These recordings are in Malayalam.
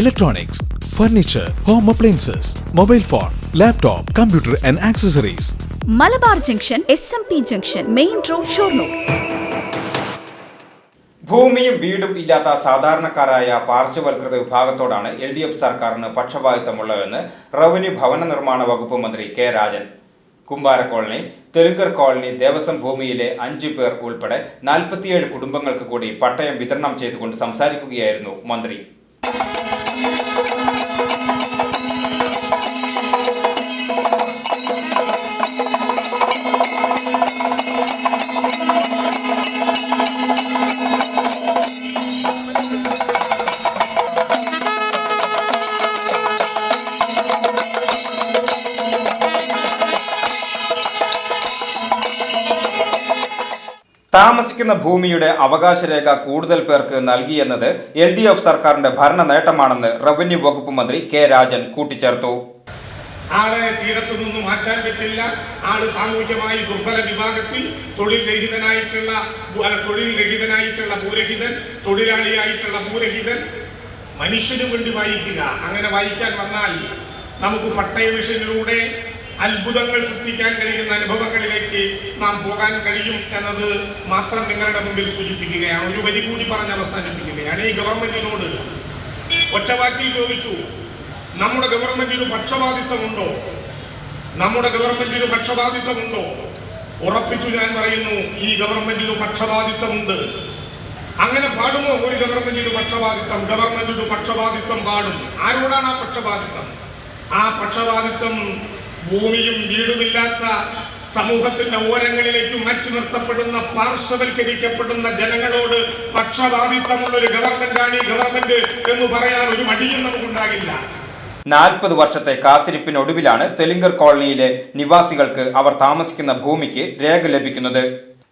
electronics, furniture home appliances mobile phone laptop computer and accessories Malabar junction S M P junction main road Shoranur. ഭൂമിയും വീടും ഇല്ലാത്ത സാധാരണക്കാരായ പാർശ്വവൽകൃത വിഭാഗത്തോടാണ് എൽ ഡി എഫ് സർക്കാരിന് പക്ഷപാതിത്വമുള്ളതെന്ന് റവന്യൂ ഭവന നിർമ്മാണ വകുപ്പ് മന്ത്രി കെ രാജൻ. കുമ്പാര കോളനി തെലുങ്കർ കോളനി ദേവസ്വം ഭൂമിയിലെ അഞ്ചു പേർ ഉൾപ്പെടെ നാൽപ്പത്തിയേഴ് കുടുംബങ്ങൾക്ക് കൂടി പട്ടയം വിതരണം ചെയ്തുകൊണ്ട് സംസാരിക്കുകയായിരുന്നു മന്ത്രി. Thank you. താമസിക്കുന്ന ഭൂമിയുടെ അവകാശരേഖ കൂടുതൽ പേർക്ക് നൽകിയെന്നത് എൽ ഡി എഫ് സർക്കാരിന്റെ ഭരണ നേട്ടമാണെന്ന് റവന്യൂ വകുപ്പ് മന്ത്രി കെ രാജൻ കൂട്ടിച്ചേർത്തു. ആളെ തീരത്തു നിന്ന് മാറ്റാൻ പറ്റില്ല. ആൾ സാമൂഹ്യമായി ദുർബല വിഭാഗത്തിൽ തൊഴിൽ രഹിതനായിട്ടുള്ള തൊഴിൽ രഹിതനായിട്ടുള്ള ഭൂരഹിതൻ തൊഴിലാളിയായിട്ടുള്ള ഭൂരഹിതൻ മനുഷ്യനു വേണ്ടി വായിക്കുക. അങ്ങനെ വായിക്കാൻ വന്നാൽ നമുക്ക് പട്ടയ മിഷനിലൂടെ അത്ഭുതങ്ങൾ സൃഷ്ടിക്കാൻ കഴിയുന്ന അനുഭവങ്ങളിലേക്ക് നാം പോകാൻ കഴിയും എന്നത് മാത്രം നിങ്ങളുടെ മുമ്പിൽ സൂചിപ്പിക്കുകയാണ്. ഒരു വരി കൂടി പറഞ്ഞ് അവസാനിപ്പിക്കുകയാണ്. ഈ ഗവൺമെന്റിനോട് ഒറ്റവാക്കിൽ ചോദിച്ചു നമ്മുടെ ഗവൺമെന്റിന് പക്ഷപാതിത്വമുണ്ടോ? നമ്മുടെ ഗവൺമെന്റിന് പക്ഷപാതിത്വമുണ്ടോ? ഉറപ്പിച്ചു ഞാൻ പറയുന്നു ഈ ഗവൺമെന്റിന് പക്ഷപാതിത്വമുണ്ട്. അങ്ങനെ പാടുമോ? ഒരു ഗവൺമെന്റിന് പക്ഷപാതിത്വം ഗവൺമെന്റിന് പക്ഷപാതിത്വം പാടും. ആരോടാണ് ആ പക്ഷപാതിത്വം? ആ പക്ഷപാതിത്വം ഭൂമിയും വീടുമില്ലാത്ത സമൂഹത്തിന്റെ ഓരങ്ങളിലേക്ക് മറ്റു നിർത്തപ്പെടുന്ന പാർശ്വവൽക്കരിക്കപ്പെടുന്ന ജനങ്ങളോട് പക്ഷപാതിത്വമുള്ള ഒരു ഗവൺമെന്റാണ് ഈ ഗവൺമെന്റ് എന്ന് പറയാൻ ഒരു മടിയും നമുക്കുണ്ടാകില്ല. നാൽപ്പത് വർഷത്തെ കാത്തിരിപ്പിനൊടുവിലാണ് തെലുങ്കർ കോളനിയിലെ നിവാസികൾക്ക് അവർ താമസിക്കുന്ന ഭൂമിക്ക് രേഖ ലഭിക്കുന്നത്.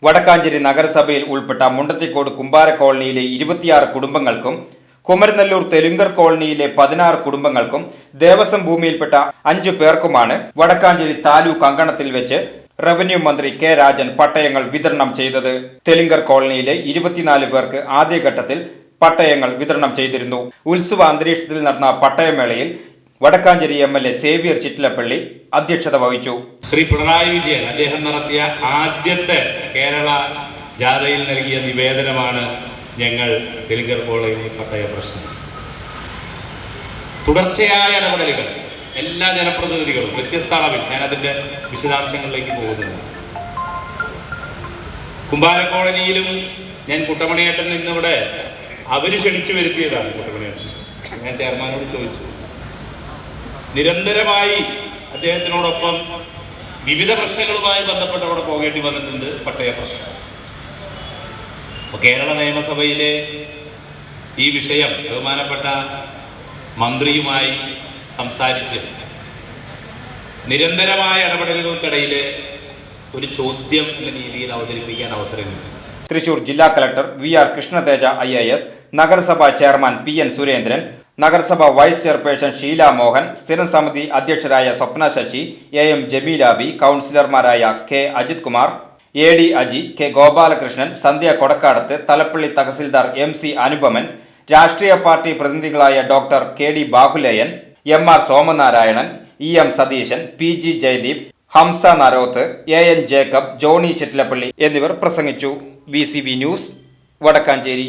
വടക്കാഞ്ചേരി നഗരസഭയിൽ ഉൾപ്പെട്ട മുണ്ടത്തിക്കോട് കുമ്പാര കോളനിയിലെ ഇരുപത്തിയാറ് കുടുംബങ്ങൾക്കും കുമരനെല്ലൂർ തെലുങ്കർ കോളനിയിലെ പതിനാറ് കുടുംബങ്ങൾക്കും ദേവസ്വം ഭൂമിയിൽപ്പെട്ട അഞ്ചു പേർക്കുമാണ് വടക്കാഞ്ചേരി താലൂക്ക് അങ്കണത്തിൽ വെച്ച് റവന്യൂ മന്ത്രി കെ രാജൻ പട്ടയങ്ങൾ വിതരണം ചെയ്തത്. തെലുങ്കർ കോളനിയിലെ ഇരുപത്തിനാല് പേർക്ക് ആദ്യഘട്ടത്തിൽ പട്ടയങ്ങൾ വിതരണം ചെയ്തിരുന്നു. ഉത്സവ അന്തരീക്ഷത്തിൽ നടന്ന പട്ടയമേളയിൽ Vadakkanchery M L A Xavier Chittilappilly അധ്യക്ഷത വഹിച്ചു. ശ്രീ പിണറായി വിജയൻ അദ്ദേഹം നടത്തിയ ആദ്യത്തെ കേരള ജാഥയിൽ നൽകിയ നിവേദനമാണ് ഞങ്ങൾ തെലുങ്കർ കോളേജിൽ പട്ടയ പ്രശ്നം. തുടർച്ചയായ ഇടപെടലുകൾ എല്ലാ ജനപ്രതിനിധികളും വ്യത്യസ്ത അളവിൽ ഞാൻ അതിന്റെ വിശദാംശങ്ങളിലേക്ക് പോകുന്നില്ല കുമ്പാര കോളനിയിലും ഞാൻ കുട്ടമണിയേട്ടൻ നിന്നിവിടെ അവർ ക്ഷണിച്ചു വരുത്തിയതാണ് കുട്ടമണിയേട്ടൻ. ഞാൻ ചെയർമാനോട് ചോദിച്ചു. നിരന്തരമായി അദ്ദേഹത്തിനോടൊപ്പം വിവിധ പ്രശ്നങ്ങളുമായി ബന്ധപ്പെട്ട് അവിടെ പോകേണ്ടി വന്നിട്ടുണ്ട് പട്ടയ പ്രശ്നം. കേരള നിയമസഭയിലെ ഈ വിഷയം ബഹുമാനപ്പെട്ട മന്ത്രിയുമായി സംസാരിച്ച് നിരന്തരമായ ഇടപെടലുകൾക്കിടയിൽ ഒരു ചോദ്യം എന്ന രീതിയിൽ അവതരിപ്പിക്കാൻ അവസരമുണ്ട് തൃശൂർ ജില്ലാ collector V R Krishnateja I A S നഗരസഭാ ചെയർമാൻ പി എൻ സുരേന്ദ്രൻ നഗരസഭാ വൈസ് ചെയർപേഴ്സൺ ഷീല മോഹൻ സ്ഥിരം സമിതി അധ്യക്ഷരായ സ്വപ്ന ശശി എ എം ജമീലാബി കൗൺസിലർമാരായ K Ajith Kumar A D Aji K Gopalakrishnan Sandhya Kodakkadath Thalappilly tahsildar M C Anupaman രാഷ്ട്രീയ party പ്രതിനിധികളായ doctor K D Bahuleyan M R Somanarayanan E M Satheesan P G Jayadeep Hamsa Naroth A N Jacob Johnny Chettilappally എന്നിവർ പ്രസംഗിച്ചു. V news Vadakkanchery.